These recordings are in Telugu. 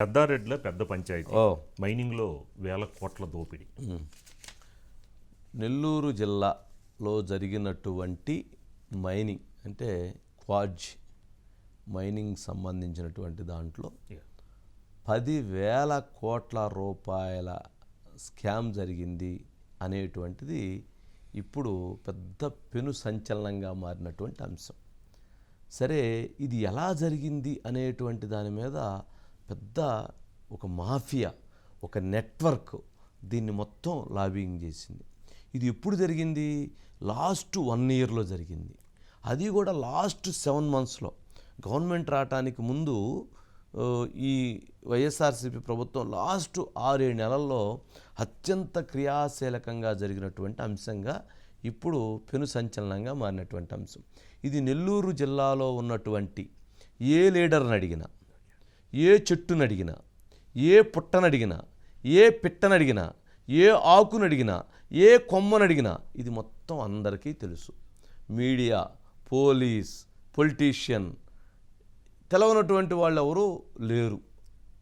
పెద్దారెడ్డిలో పెద్ద పంచాయతీ. మైనింగ్లో వేల కోట్ల దోపిడీ. నెల్లూరు జిల్లాలో జరిగినటువంటి మైనింగ్ అంటే క్వాడ్జ్ మైనింగ్ సంబంధించినటువంటి దాంట్లో. పదివేల కోట్ల రూపాయల స్కామ్ జరిగింది అనేటువంటిది ఇప్పుడు పెద్ద పెను సంచలనంగా మారినటువంటి అంశం. సరే ఇది ఎలా జరిగింది అనేటువంటి దాని మీద పెద్ద ఒక మాఫియా ఒక నెట్వర్క్ దీన్ని మొత్తం లాబింగ్ చేసింది. ఇది ఎప్పుడు జరిగింది? లాస్ట్ వన్ ఇయర్లో జరిగింది. అది కూడా లాస్ట్ సెవెన్ మంత్స్లో. గవర్నమెంట్ రావటానికి ముందు ఈ వైఎస్ఆర్సీపీ ప్రభుత్వం లాస్ట్ ఆరేడు నెలల్లో అత్యంత క్రియాశీలకంగా జరిగినటువంటి అంశంగా ఇప్పుడు పెను సంచలనంగా మారినటువంటి అంశం. ఇది నెల్లూరు జిల్లాలో ఉన్నటువంటి ఏ లీడర్ని అడిగినా ఏ చెట్టును అడిగినా ఏ పుట్టనడిగినా ఏ పిట్టనడిగినా ఏ ఆకును అడిగినా ఏ కొమ్మను అడిగినా ఇది మొత్తం అందరికీ తెలుసు. మీడియా పోలీస్ పొలిటీషియన్ తెలవనటువంటి వాళ్ళు ఎవరు లేరు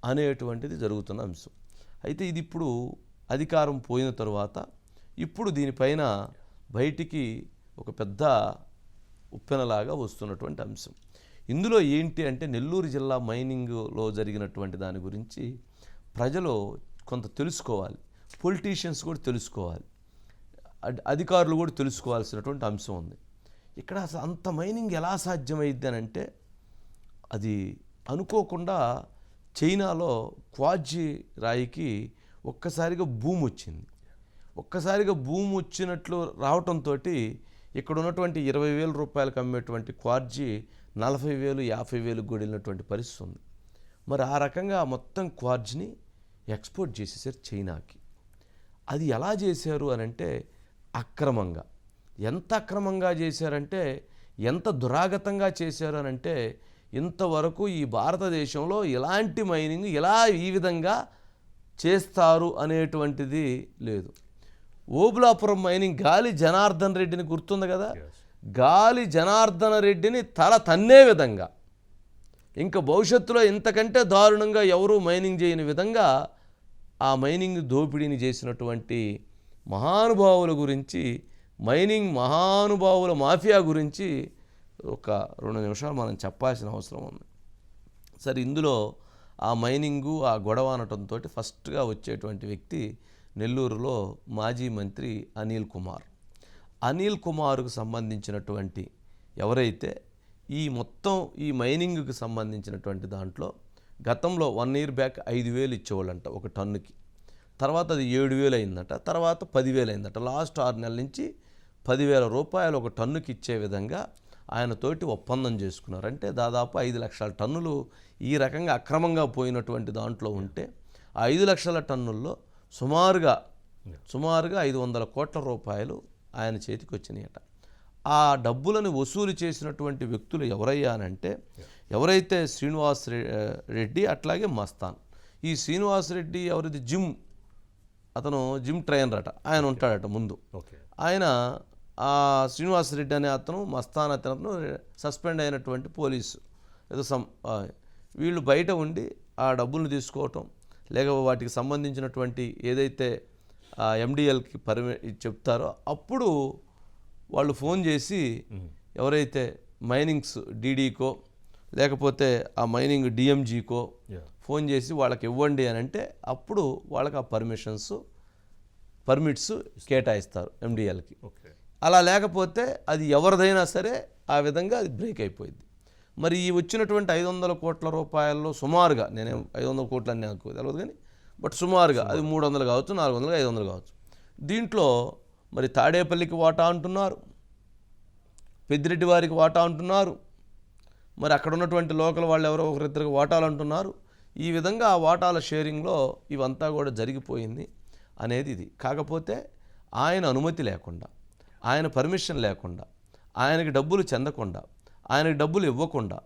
అనేటువంటిది జరుగుతున్న అంశం. అయితే ఇది ఇప్పుడు అధికారం పోయిన తరువాత ఇప్పుడు దీనిపైన బయటికి ఒక పెద్ద ఉప్పెనలాగా వస్తున్నటువంటి అంశం. ఇందులో ఏంటి అంటే నెల్లూరు జిల్లా మైనింగ్లో జరిగినటువంటి దాని గురించి ప్రజలు కొంత తెలుసుకోవాలి. పొలిటీషియన్స్ కూడా తెలుసుకోవాలి. అడ్- అధికారులు కూడా తెలుసుకోవాల్సినటువంటి అంశం ఉంది. ఇక్కడ అసలు అంత మైనింగ్ ఎలా సాధ్యమైద్ది అని అంటే అది అనుకోకుండా చైనాలో క్వాజీ రాయికి ఒక్కసారిగా భూమి వచ్చింది. ఒక్కసారిగా భూమి వచ్చినట్లు రావటంతో ఇక్కడ ఉన్నటువంటి ఇరవై వేల రూపాయలకు అమ్మేటువంటి క్వార్జీ నలభై వేలు యాభై వేలకు కూడా వెళ్ళినటువంటి పరిస్థితి ఉంది. మరి ఆ రకంగా మొత్తం క్వార్జ్ని ఎక్స్పోర్ట్ చేసేసారు చైనాకి. అది ఎలా చేశారు అని అంటే అక్రమంగా. ఎంత అక్రమంగా చేశారంటే ఎంత దురాగతంగా చేశారు అని అంటే ఇంతవరకు ఈ భారతదేశంలో ఇలాంటి మైనింగ్ ఇలా ఈ విధంగా చేస్తారు అనేటువంటిది లేదు. ఓబులాపురం మైనింగ్ గాలి జనార్దన్ రెడ్డిని గుర్తుంది కదా? గాలి జనార్దన రెడ్డిని తల తన్నే విధంగా. ఇంకా భవిష్యత్తులో ఇంతకంటే దారుణంగా ఎవరూ మైనింగ్ చేయని విధంగా ఆ మైనింగ్ దోపిడీని చేసినటువంటి మహానుభావుల గురించి మైనింగ్ మహానుభావుల మాఫియా గురించి ఒక రెండు నిమిషాలు మనం చెప్పాల్సిన అవసరం ఉంది. సరే ఇందులో ఆ మైనింగు ఆ గొడవ అనటంతో ఫస్ట్గా వచ్చేటువంటి వ్యక్తి నెల్లూరులో మాజీ మంత్రి అనిల్ కుమార్. అనిల్ కుమార్కు సంబంధించినటువంటి ఎవరైతే ఈ మొత్తం ఈ మైనింగ్కి సంబంధించినటువంటి దాంట్లో గతంలో వన్ ఇయర్ బ్యాక్ ఐదు వేలు ఇచ్చేవాళ్ళంట ఒక టన్నుకి. తర్వాత అది ఏడు వేలు అయిందట తర్వాత పదివేలు అయిందట. లాస్ట్ ఆరు నెలల నుంచి పదివేల రూపాయలు ఒక టన్నుకి ఇచ్చే విధంగా ఆయనతోటి ఒప్పందం చేసుకున్నారు. అంటే దాదాపు ఐదు లక్షల టన్నులు ఈ రకంగా అక్రమంగా పోయినటువంటి దాంట్లో ఉంటే ఆ ఐదు లక్షల టన్నుల్లో సుమారుగా సుమారుగా ఐదు వందల కోట్ల రూపాయలు ఆయన చేతికి వచ్చినాయట. ఆ డబ్బులను వసూలు చేసినటువంటి వ్యక్తులు ఎవరయ్యా అని అంటే ఎవరైతే శ్రీనివాస్ రెడ్డి అట్లాగే మస్తాన్. ఈ శ్రీనివాస్ రెడ్డి ఎవరిది? జిమ్. అతను జిమ్ ట్రైనర్ అట ఆయన ఉంటాడట ముందు. ఓకే. ఆయన ఆ శ్రీనివాస్ రెడ్డి అనే అతను మస్తాన్ అతను సస్పెండ్ అయినటువంటి పోలీసు. ఏదో ఆ, వీళ్ళు బయట ఉండి ఆ డబ్బులను తీసుకోవటం లేక వాటికి సంబంధించినటువంటి ఏదైతే ఎండిఎల్కి పర్మి చెప్తారో అప్పుడు వాళ్ళు ఫోన్ చేసి ఎవరైతే మైనింగ్స్ డీడీకో లేకపోతే ఆ మైనింగ్ డిఎంజీకో. ఫోన్ చేసి వాళ్ళకి ఇవ్వండి అని అంటే అప్పుడు వాళ్ళకి ఆ పర్మిషన్స్ పర్మిట్స్ కేటాయిస్తారు ఎండిఎల్కి ఓకే అలా లేకపోతే అది ఎవరిదైనా సరే ఆ విధంగా అది బ్రేక్ అయిపోయింది. మరి ఈ వచ్చినటువంటి ఐదు వందల కోట్ల రూపాయల్లో సుమారుగా నేనే ఐదు వందల కోట్లు అని నాకు తెలియదు కానీ బట్ సుమారుగా అది మూడు వందలు కావచ్చు నాలుగు వందలు ఐదు వందలు కావచ్చు. దీంట్లో మరి తాడేపల్లికి వాటా అంటున్నారు పెద్దిరెడ్డి వారికి వాటా అంటున్నారు మరి అక్కడ ఉన్నటువంటి లోకల్ వాళ్ళు ఎవరో ఒకరిద్దరికి వాటాలు అంటున్నారు. ఈ విధంగా ఆ వాటాల షేరింగ్లో ఇవంతా కూడా జరిగిపోయింది అనేది ఇది. కాకపోతే ఆయన అనుమతి లేకుండా ఆయన పర్మిషన్ లేకుండా ఆయనకి డబ్బులు చెందకుండా ఆయనకి డబ్బులు ఇవ్వకుండా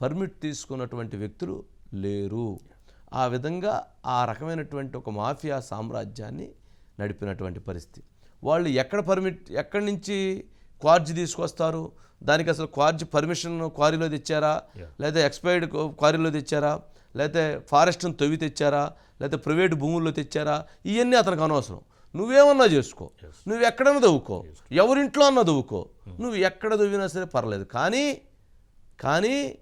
పర్మిట్ తీసుకున్నటువంటి వ్యక్తులు లేరు. ఆ విధంగా ఆ రకమైనటువంటి ఒక మాఫియా సామ్రాజ్యాన్ని నడిపినటువంటి పరిస్థితి. వాళ్ళు ఎక్కడ పర్మిట్ ఎక్కడి నుంచి క్వార్జ్ తీసుకొస్తారు? దానికి అసలు క్వార్జ్ పర్మిషన్ క్వారీలో తెచ్చారా? లేదా ఎక్స్పైర్డ్ క్వారీలో తెచ్చారా? లేకపోతే ఫారెస్ట్ని తవ్వి తెచ్చారా? లేకపోతే ప్రైవేట్ భూముల్లో తెచ్చారా? ఇవన్నీ అతనికి అనవసరం. నువ్వేమన్నా చేసుకో. నువ్వు ఎక్కడన్నా దవ్వుకో ఎవరింట్లో అన్నా దవ్వుకో నువ్వు ఎక్కడ దవ్వినా సరే పర్లేదు. కానీ కానీ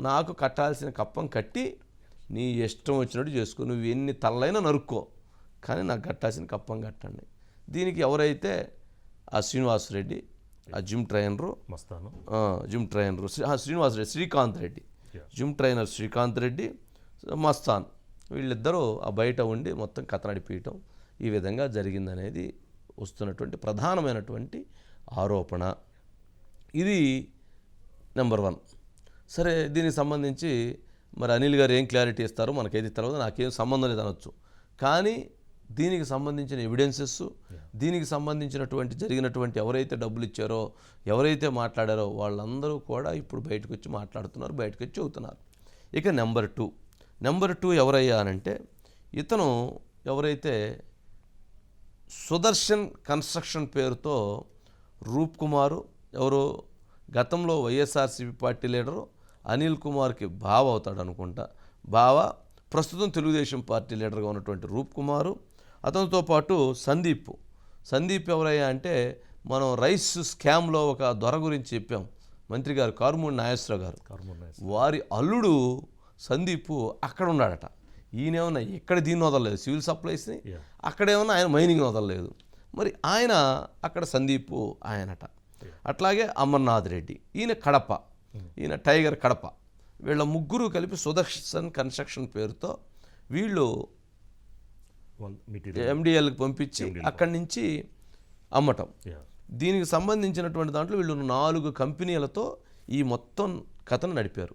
నాకు కట్టాల్సిన కప్పం కట్టి నీ ఇష్టం వచ్చినట్టు చేసుకో. నువ్వు ఎన్ని తలలైనా నరుక్కో. కానీ నాకు కట్టాల్సిన కప్పం కట్టండి. దీనికి ఎవరైతే ఆ శ్రీనివాసరెడ్డి ఆ gym trainer Mastan. Gym trainer Sri- ఆ, Srinivas Reddy Srikanth Reddy. Gym trainer Srikanth Reddy Mastan. వీళ్ళిద్దరూ ఆ బయట ఉండి మొత్తం కథ నడిపించటం ఈ విధంగా జరిగిందనేది వస్తున్నటువంటి ప్రధానమైనటువంటి ఆరోపణ. ఇది నెంబర్ వన్. సరే దీనికి సంబంధించి మరి అనిల్ గారు ఏం క్లారిటీ ఇస్తారో మనకైతే తెలియదు నాకేం సంబంధం లేదు అనొచ్చు. కానీ దీనికి సంబంధించిన ఎవిడెన్సెస్ దీనికి సంబంధించినటువంటి జరిగినటువంటి ఎవరైతే డబ్బులు ఇచ్చారో ఎవరైతే మాట్లాడారో వాళ్ళందరూ కూడా ఇప్పుడు బయటకు వచ్చి మాట్లాడుతున్నారు బయటకు వచ్చి చెబుతున్నారు. ఇక నెంబర్ టూ నెంబర్ టూ ఎవరయ్యా అనంటే ఇతను ఎవరైతే సుదర్శన్ కన్స్ట్రక్షన్ పేరుతో రూప్ కుమారు ఎవరు గతంలో వైఎస్ఆర్సీపీ పార్టీ లీడరు అనిల్ కుమార్కి బావ అవుతాడు అనుకుంటా. బావ ప్రస్తుతం తెలుగుదేశం పార్టీ లీడర్గా ఉన్నటువంటి రూప్ కుమారు. అతనితో పాటు సందీప్. సందీప్ ఎవరయ్యా అంటే మనం రైస్ స్కామ్లో ఒక దొర గురించి చెప్పాం. మంత్రి గారు కారుమూడి నాగేశ్వరరావు గారు. వారి అల్లుడు సందీప్ అక్కడ ఉన్నాడట ఈయనేమన్నా ఎక్కడ దీన్ని వదలలేదు? సివిల్ సప్లైస్ని. అక్కడేమన్నా ఆయన మైనింగ్ వదలలేదు. మరి ఆయన అక్కడ సందీప్ ఆయనట. అట్లాగే అమర్నాథ్ రెడ్డి. ఈయన కడప. ఈయన టైగర్ కడప. వీళ్ళ ముగ్గురు కలిపి సుదర్శన్ కన్స్ట్రక్షన్ పేరుతో వీళ్ళు ఎండిఎల్కి పంపించి అక్కడి నుంచి అమ్మటం. దీనికి సంబంధించినటువంటి దాంట్లో వీళ్ళు నాలుగు కంపెనీలతో ఈ మొత్తం కథను నడిపారు.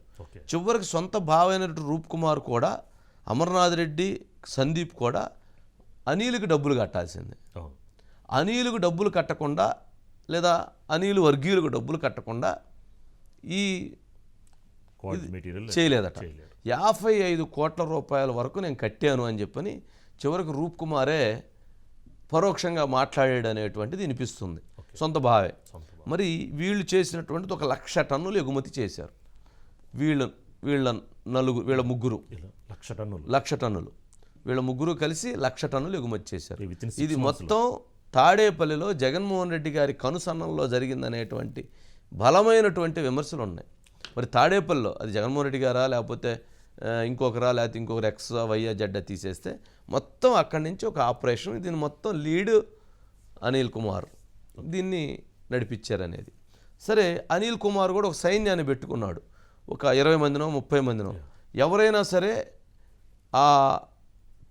చివరికి సొంత భావైనటువంటి రూప్ కుమార్ కూడా అమర్నాథ్ రెడ్డి సందీప్ కూడా అనిల్కి డబ్బులు కట్టాల్సిందే. అనిల్కు డబ్బులు కట్టకుండా లేదా అనిల్ వర్గీయులకు డబ్బులు కట్టకుండా ఈ చేయలేదట. చేయలేదు. యాభై ఐదు కోట్ల రూపాయల వరకు నేను కట్టాను అని చెప్పని చివరికి రూప్ కుమారే పరోక్షంగా మాట్లాడాడు అనేటువంటిది వినిపిస్తుంది సొంత భావే. మరి వీళ్ళు చేసినటువంటిది ఒక లక్ష టన్నులు ఎగుమతి చేశారు. వీళ్ళు వీళ్ళ నలుగురు వీళ్ళ ముగ్గురు. లక్ష టన్నులు. లక్ష టన్నులు. వీళ్ళ ముగ్గురు కలిసి లక్ష టన్నులు ఎగుమతి చేశారు. ఇది మొత్తం తాడేపల్లిలో జగన్మోహన్ రెడ్డి గారి కనుసన్నంలో జరిగిందనేటువంటి బలమైనటువంటి విమర్శలు ఉన్నాయి మరి తాడేపల్లిలో అది జగన్మోహన్ రెడ్డి గారా లేకపోతే ఇంకొకరా లేకపోతే ఇంకొకరు ఎక్స్ వైయా జడ్డ తీసేస్తే మొత్తం అక్కడి నుంచి ఒక ఆపరేషన్ దీన్ని మొత్తం లీడ్ అనిల్ కుమార్ దీన్ని నడిపించారనేది. సరే అనిల్ కుమార్ కూడా ఒక సైన్యాన్ని పెట్టుకున్నాడు. ఒక ఇరవై మందినో ముప్పై మందినో. ఎవరైనా సరే ఆ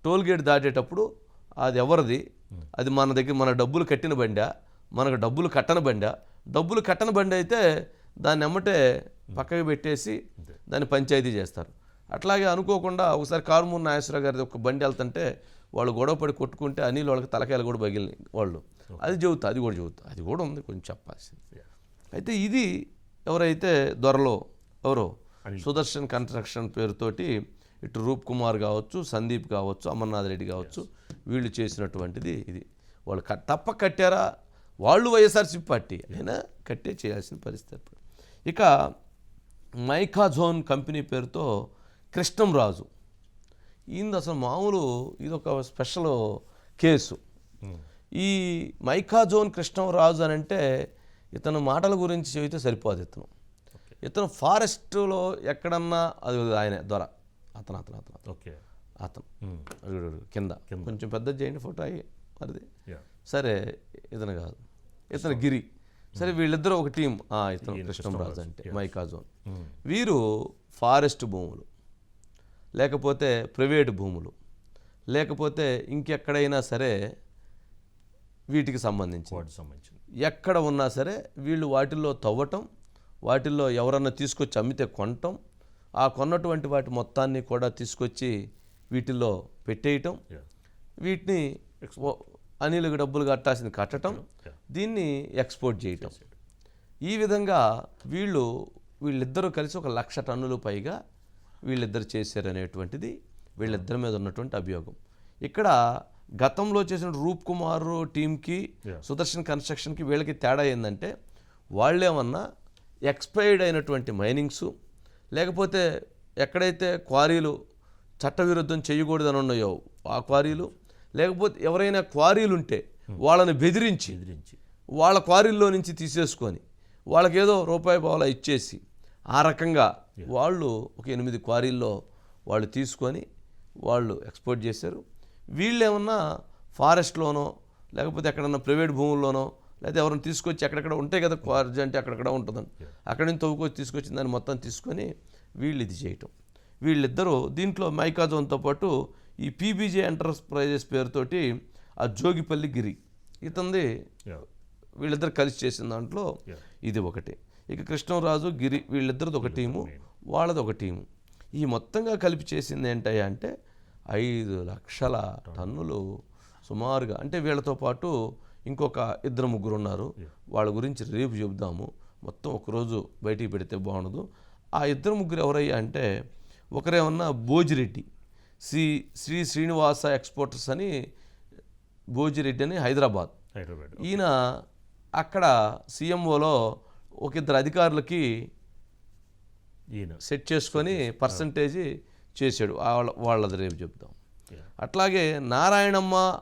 టోల్గేట్ దాటేటప్పుడు అది ఎవరిది? అది మన దగ్గర మన డబ్బులు కట్టిన బండా? మనకు డబ్బులు కట్టని బండా? డబ్బులు కట్టని బండి అయితే దాన్ని ఎమ్మటే పక్కకి పెట్టేసి దాన్ని పంచాయతీ చేస్తారు. అట్లాగే అనుకోకుండా ఒకసారి కారుమూరి నాగేశ్వరరావు గారి ఒక బండి వెళ్తుంటే వాళ్ళు గొడవపడి కొట్టుకుంటే అనిల్ వాళ్ళకి తలకాయలు కూడా పగిలినాయి వాళ్ళు. అది చెబుతా అది కూడా చెబుతా అది కూడా ఉంది కొంచెం చెప్పాల్సింది. అయితే ఇది ఎవరైతే దొరలో ఎవరో సుదర్శన్ కన్స్ట్రక్షన్ పేరుతోటి ఇటు రూప్ కుమార్ కావచ్చు సందీప్ కావచ్చు అమర్నాథ్ రెడ్డి కావచ్చు వీళ్ళు చేసినటువంటిది ఇది. వాళ్ళు తప్ప కట్టారా? వాళ్ళు వైఎస్ఆర్సీపీ పార్టీ అయినా కట్టే చేయాల్సిన పరిస్థితి ఏర్పడింది. ఇక మైకాజోన్ కంపెనీ పేరుతో కృష్ణంరాజు. ఈయనది అసలు మామూలు ఇది ఒక స్పెషల్ కేసు. ఈ మైకాజోన్ కృష్ణరాజు అని అంటే ఇతను మాటల గురించి చెబితే సరిపోదు ఇతను. ఇతను ఫారెస్ట్లో ఎక్కడన్నా అది ఆయన దొర అతను అతను అతను అతను. ఓకే. అతను. కింద. కొంచెం పెద్ద చేయండి ఫోటో అయ్యి. మరిది సరే ఇతను కాదు. ఇతను గిరి. సరే వీళ్ళిద్దరూ ఒక టీం. ఇతను కృష్ణంరాజు. అంటే మైకాజోన్. వీరు ఫారెస్ట్ భూములు లేకపోతే ప్రైవేట్ భూములు లేకపోతే ఇంకెక్కడైనా సరే వీటికి సంబంధించి వాటికి ఎక్కడ ఉన్నా సరే వీళ్ళు వాటిల్లో తవ్వటం వాటిల్లో ఎవరన్నా తీసుకొచ్చి అమ్మితే కొనటం ఆ కొన్నటువంటి వాటి మొత్తాన్ని కూడా తీసుకొచ్చి వీటిల్లో పెట్టేయటం వీటిని అనిలకు డబ్బులు కట్టాల్సింది కట్టటం దీన్ని ఎక్స్పోర్ట్ చేయటం. ఈ విధంగా వీళ్ళు వీళ్ళిద్దరూ కలిసి ఒక లక్ష టన్నులు పైగా వీళ్ళిద్దరు చేశారనేటువంటిది వీళ్ళిద్దరి మీద ఉన్నటువంటి అభియోగం. ఇక్కడ గతంలో చేసిన రూప్ కుమార్ టీంకి. సుదర్శన్ కన్స్ట్రక్షన్కి వీళ్ళకి తేడా ఏంటంటే వాళ్ళేమన్నా ఎక్స్పైర్డ్ అయినటువంటి మైనింగ్స్ లేకపోతే ఎక్కడైతే క్వారీలు చట్టవిరుద్ధం చేయకూడదని ఉన్నాయో ఆ క్వారీలు లేకపోతే ఎవరైనా క్వారీలు ఉంటే వాళ్ళని బెదిరించి ఎదిరించి వాళ్ళ క్వారీల్లో నుంచి తీసేసుకొని వాళ్ళకి ఏదో రూపాయి పావులా ఇచ్చేసి ఆ రకంగా వాళ్ళు ఒక ఎనిమిది క్వారీల్లో వాళ్ళు తీసుకొని వాళ్ళు ఎక్స్పోర్ట్ చేశారు. వీళ్ళు ఏమన్నా ఫారెస్ట్లోనో లేకపోతే ఎక్కడన్నా ప్రైవేట్ భూముల్లోనో లేదా ఎవరైనా తీసుకొచ్చి ఎక్కడెక్కడ ఉంటాయి కదా క్వారీ అంటే అక్కడక్కడ ఉంటుందని. అక్కడి నుంచి తవ్వుకొచ్చి తీసుకొచ్చిన దాన్ని మొత్తం తీసుకొని వీళ్ళు ఇది చేయటం. వీళ్ళిద్దరూ దీంట్లో మైకాజోన్తో పాటు ఈ పీబీజే ఎంటర్ప్రైజెస్ పేరుతోటి ఆ జోగిపల్లి గిరి. ఇతంది వీళ్ళిద్దరు కలిసి చేసిన దాంట్లో. ఇది ఒకటి. ఇక కృష్ణరాజు గిరి వీళ్ళిద్దరిది ఒక టీము వాళ్ళది ఒక టీము. ఈ మొత్తంగా కలిపి చేసింది ఏంటయ్యా అంటే ఐదు లక్షల టన్నులు. సుమారుగా అంటే వీళ్ళతో పాటు ఇంకొక ఇద్దరు ముగ్గురు ఉన్నారు. వాళ్ళ గురించి రేపు చెబుదాము. మొత్తం ఒకరోజు బయటికి పెడితే బాగుండదు. ఆ ఇద్దరు ముగ్గురు ఎవరయ్యా అంటే ఒకరేమన్నా భోజిరెడ్డి శ్రీ శ్రీ శ్రీనివాస ఎక్స్పోర్టర్స్ అని భోజిరెడ్డి అని హైదరాబాద్. హైదరాబాద్. ఈయన అక్కడ సీఎంఓలో ఒక ఇద్దరు అధికారులకి సెట్ చేసుకొని పర్సంటేజీ చేశాడు. వాళ్ళ వాళ్ళది రేపు చెప్తాం. అట్లాగే నారాయణమ్మ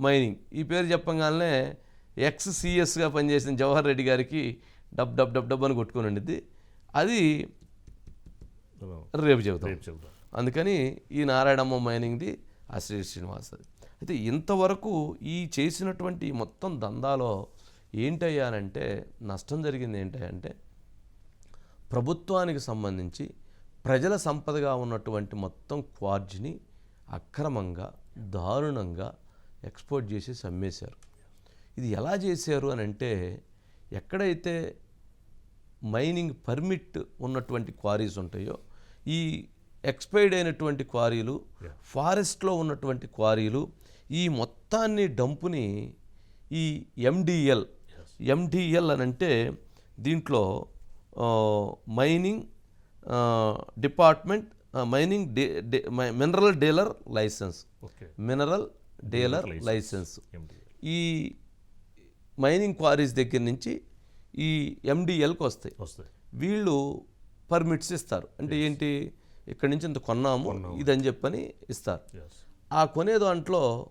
మైనింగ్ ఈ పేరు చెప్పగానే ఎక్స్ సిఎస్గా పనిచేసిన జవహర్ రెడ్డి గారికి డబ్ డబ్ డబ్ డబ్ అని కొట్టుకుని ఉండిద్ది. అది రేపు చెబుతాం. అందుకని ఈ నారాయణమ్మ మైనింగ్ది ఆ శ్రీ శ్రీనివాస్ అయితే ఇంతవరకు ఈ చేసినటువంటి మొత్తం దందాలో ఏంటయ్యానంటే నష్టం జరిగింది ఏంటంటే ప్రభుత్వానికి సంబంధించి ప్రజల సంపదగా ఉన్నటువంటి మొత్తం క్వార్జ్ని అక్రమంగా దారుణంగా ఎక్స్పోర్ట్ చేసి అమ్మేశారు ఇది ఎలా చేశారు అని అంటే ఎక్కడైతే మైనింగ్ పర్మిట్ ఉన్నటువంటి క్వారీస్ ఉంటాయో ఈ ఎక్స్పైర్డ్ అయినటువంటి క్వారీలు ఫారెస్ట్లో ఉన్నటువంటి క్వారీలు ఈ మొత్తాన్ని డంపుని ఈ ఎండిఎల్ ఎండిఎల్ అని అంటే దీంట్లో mining department mining day mineral dealer licence mineral dealer licence ఈ మైనింగ్ క్వారీస్ దగ్గర నుంచి ఈ ఎండిఎల్కి వస్తాయి. వస్తాయి. వీళ్ళు పర్మిట్స్ ఇస్తారు. అంటే ఏంటి? ఇక్కడి నుంచి ఇంత కొన్నాము ఇదని చెప్పని ఇస్తారు. ఆ కొనే దాంట్లో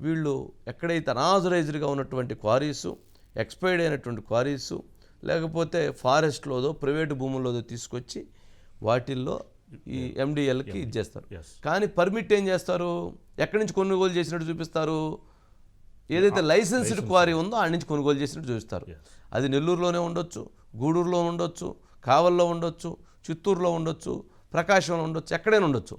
వీళ్ళు ఎక్కడైతే అనాథరైజ్డ్గా ఉన్నటువంటి క్వారీసు ఎక్స్పైర్డ్ అయినటువంటి క్వారీసు లేకపోతే ఫారెస్ట్లోదో ప్రైవేట్ భూముల్లోదో తీసుకొచ్చి వాటిల్లో ఈ ఎండిఎల్కి ఇచ్చేస్తారు. కానీ పర్మిట్ ఏం చేస్తారు? ఎక్కడి నుంచి కొనుగోలు చేసినట్టు చూపిస్తారు? ఏదైతే లైసెన్స్డ్ క్వారీ ఉందో ఆ నుంచి కొనుగోలు చేసినట్టు చూపిస్తారు. అది నెల్లూరులోనే ఉండొచ్చు గూడూరులో ఉండొచ్చు కావల్లో ఉండొచ్చు చిత్తూరులో ఉండొచ్చు ప్రకాశంలో ఉండొచ్చు ఎక్కడైనా ఉండొచ్చు.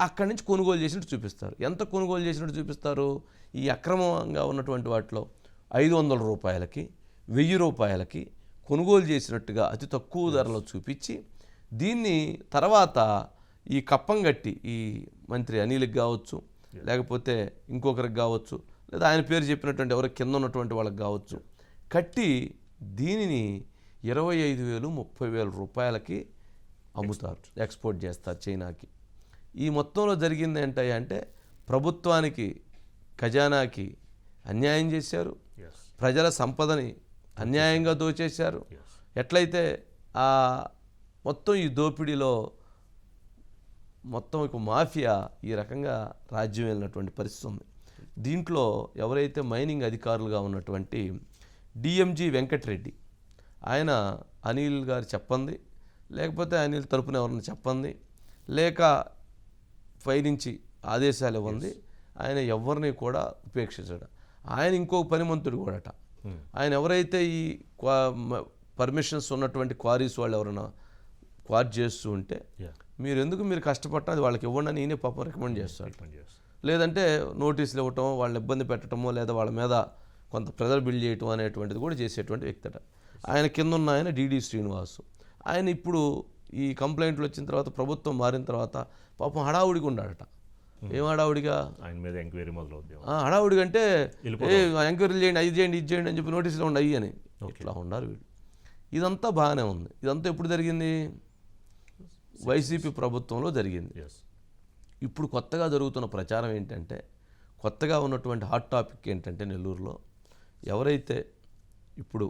అక్కడి నుంచి కొనుగోలు చేసినట్టు చూపిస్తారు. ఎంత కొనుగోలు చేసినట్టు చూపిస్తారు? ఈ అక్రమంగా ఉన్నటువంటి వాటిలో. ఐదు వందల రూపాయలకి వెయ్యి రూపాయలకి కొనుగోలు చేసినట్టుగా అతి తక్కువ ధరలో చూపించి దీన్ని తర్వాత ఈ కప్పం కట్టి ఈ మంత్రి అనిల్కి కావచ్చు లేకపోతే ఇంకొకరికి కావచ్చు లేదా ఆయన పేరు చెప్పినటువంటి ఎవరికి కింద ఉన్నటువంటి వాళ్ళకి కావచ్చు కట్టి దీనిని ఇరవై ఐదు వేలు ముప్పై వేల రూపాయలకి అమ్ముతారు ఎక్స్పోర్ట్ చేస్తారు చైనాకి. ఈ మొత్తంలో జరిగింది ఏంటంటే ప్రభుత్వానికి ఖజానాకి అన్యాయం చేశారు. ప్రజల సంపదని అన్యాయంగా దోచేశారు. ఎట్లయితే ఆ మొత్తం ఈ దోపిడీలో మొత్తం ఒక మాఫియా ఈ రకంగా రాజ్యం వెళ్ళినటువంటి పరిస్థితి ఉంది. దీంట్లో ఎవరైతే మైనింగ్ అధికారులుగా ఉన్నటువంటి డిఎంజి వెంకటరెడ్డి ఆయన అనిల్ గారు చెప్పంది లేకపోతే అనిల్ తరపున ఎవరైనా చెప్పంది లేక పైనుంచి ఆదేశాలు ఇవ్వండి ఆయన ఎవరిని కూడా ఉపేక్షించడు. ఆయన ఇంకో పనిమంతుడు కూడాట. ఆయన ఎవరైతే ఈ క్వా పర్మిషన్స్ ఉన్నటువంటి క్వారీస్ వాళ్ళు ఎవరైనా క్వార్ చేస్తూ ఉంటే మీరు ఎందుకు మీరు కష్టపడటం? అది వాళ్ళకి ఇవ్వండి అని ఈయనే పాపం రికమెండ్ చేస్తాడు. పని చేస్తాం లేదంటే నోటీసులు ఇవ్వటం వాళ్ళని ఇబ్బంది పెట్టడమో లేదా వాళ్ళ మీద కొంత ప్రెజర్ బిల్డ్ చేయటం అనేటువంటిది కూడా చేసేటువంటి వ్యక్తట. ఆయన కింద ఉన్న ఆయన డిడి శ్రీనివాసు. ఆయన ఇప్పుడు ఈ కంప్లైంట్లు వచ్చిన తర్వాత ప్రభుత్వం మారిన తర్వాత పాపం హడావుడిగా ఉన్నాడట ఏం హడావుడిగా? ఆయన మీద ఎంక్వైరీ ఆ, హడావుడిగా అంటే ఎంక్వైరీ చేయండి అది చేయండి ఇది చేయండి అని చెప్పి నోటీసులు ఉండి అయ్యి అని ఇట్లా ఉండాలి వీళ్ళు. ఇదంతా బాగానే ఉంది. ఇదంతా ఎప్పుడు జరిగింది? వైసీపీ ప్రభుత్వంలో జరిగింది. ఇప్పుడు కొత్తగా జరుగుతున్న ప్రచారం ఏంటంటే కొత్తగా ఉన్నటువంటి హాట్ టాపిక్ ఏంటంటే నెల్లూరులో ఎవరైతే ఇప్పుడు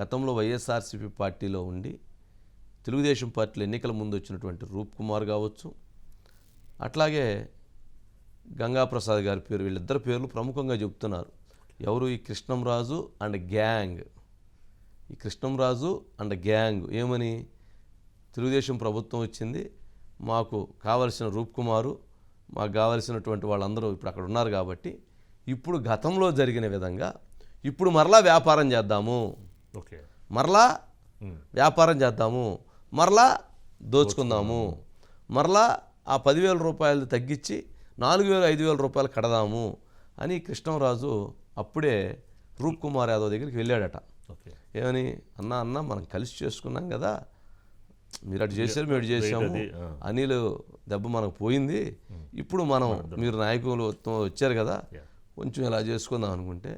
గతంలో వైఎస్ఆర్సీపీ పార్టీలో ఉండి తెలుగుదేశం పార్టీలో ఎన్నికల ముందు వచ్చినటువంటి రూప్ కుమార్ కావచ్చు అట్లాగే గంగాప్రసాద్ గారి పేరు వీళ్ళిద్దరు పేర్లు ప్రముఖంగా చెప్తున్నారు ఎవరు? ఈ కృష్ణంరాజు అండ్ గ్యాంగ్. ఈ కృష్ణంరాజు అండ్ గ్యాంగ్. ఏమని? తెలుగుదేశం ప్రభుత్వం వచ్చింది మాకు కావలసిన రూప్ కుమారు మాకు కావలసినటువంటి వాళ్ళందరూ ఇప్పుడు అక్కడ ఉన్నారు కాబట్టి ఇప్పుడు గతంలో జరిగిన విధంగా ఇప్పుడు మరలా వ్యాపారం చేద్దాము. ఓకే. మరలా. వ్యాపారం చేద్దాము. మరలా దోచుకుందాము. మరలా ఆ పదివేల రూపాయలు తగ్గించి నాలుగు వేలు ఐదు వేల రూపాయలు కడదాము అని కృష్ణరాజు అప్పుడే రూప్ కుమార్ యాదవ్ దగ్గరికి వెళ్ళాడట. ఓకే. ఏమని? అన్న అన్న మనం కలిసి చేసుకున్నాం కదా. మీరు అటు చేశారు మేము చేసాము. అనిల్ దెబ్బ మనకు పోయింది. ఇప్పుడు మనం మీరు నాయకులు వచ్చారు కదా. కొంచెం ఇలా చేసుకుందాం అనుకుంటే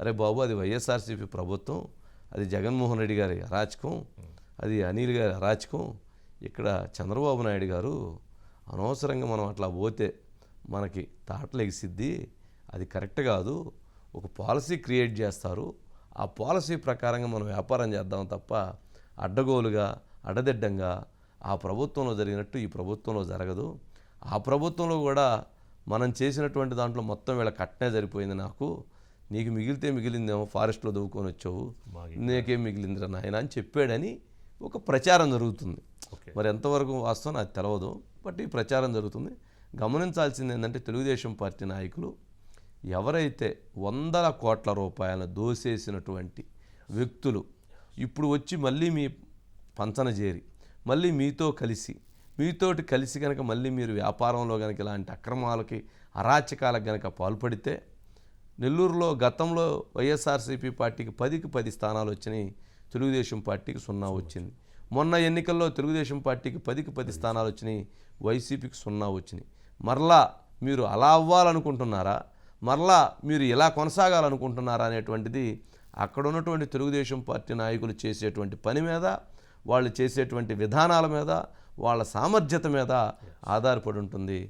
అరే బాబు అది వైఎస్ఆర్సీపీ ప్రభుత్వం అది జగన్మోహన్ రెడ్డి గారి అరాచకం అది అనిల్ గారి అరాచకం ఇక్కడ చంద్రబాబు నాయుడు గారు అనవసరంగా మనం అట్లా పోతే మనకి తాటలు ఎగిసిద్ది అది కరెక్ట్ కాదు. ఒక పాలసీ క్రియేట్ చేస్తారు. ఆ పాలసీ ప్రకారంగా మనం వ్యాపారం చేద్దాం తప్ప అడ్డగోలుగా అడ్డదిడ్డంగా ఆ ప్రభుత్వంలో జరిగినట్టు ఈ ప్రభుత్వంలో జరగదు. ఆ ప్రభుత్వంలో కూడా మనం చేసినటువంటి దాంట్లో మొత్తం వీళ్ళ కట్నే సరిపోయింది నాకు. నీకు మిగిలితే మిగిలిందేమో ఫారెస్ట్లో దవ్వుకొని వచ్చావు. నీకేం మిగిలిందిరా నాయన అని చెప్పాడని ఒక ప్రచారం జరుగుతుంది. మరి ఎంతవరకు వాస్తవం నాకు తెలియదు బట్ ఈ ప్రచారం జరుగుతుంది. గమనించాల్సింది ఏంటంటే తెలుగుదేశం పార్టీ నాయకులు ఎవరైతే వందల కోట్ల రూపాయలను దోసేసినటువంటి వ్యక్తులు ఇప్పుడు వచ్చి మళ్ళీ మీ పంచన చేరి మళ్ళీ మీతో కలిసి మీతోటి కలిసి కనుక మళ్ళీ మీరు వ్యాపారంలో కనుక ఇలాంటి అక్రమాలకి అరాచకాలకు కనుక పాల్పడితే నెల్లూరులో గతంలో వైఎస్ఆర్సీపీ పార్టీకి పదికి పది స్థానాలు వచ్చినాయి తెలుగుదేశం పార్టీకి సున్నా వచ్చింది. మొన్న ఎన్నికల్లో తెలుగుదేశం పార్టీకి పదికి పది స్థానాలు వచ్చినాయి వైసీపీకి సున్నా వచ్చినాయి. మరలా మీరు అలా అవ్వాలనుకుంటున్నారా? మరలా మీరు ఇలా కొనసాగాలనుకుంటున్నారా అనేటువంటిది అక్కడ ఉన్నటువంటి తెలుగుదేశం పార్టీ నాయకులు చేసేటువంటి పని మీద వాళ్ళు చేసేటువంటి విధానాల మీద వాళ్ళ సామర్థ్యత మీద ఆధారపడి ఉంటుంది.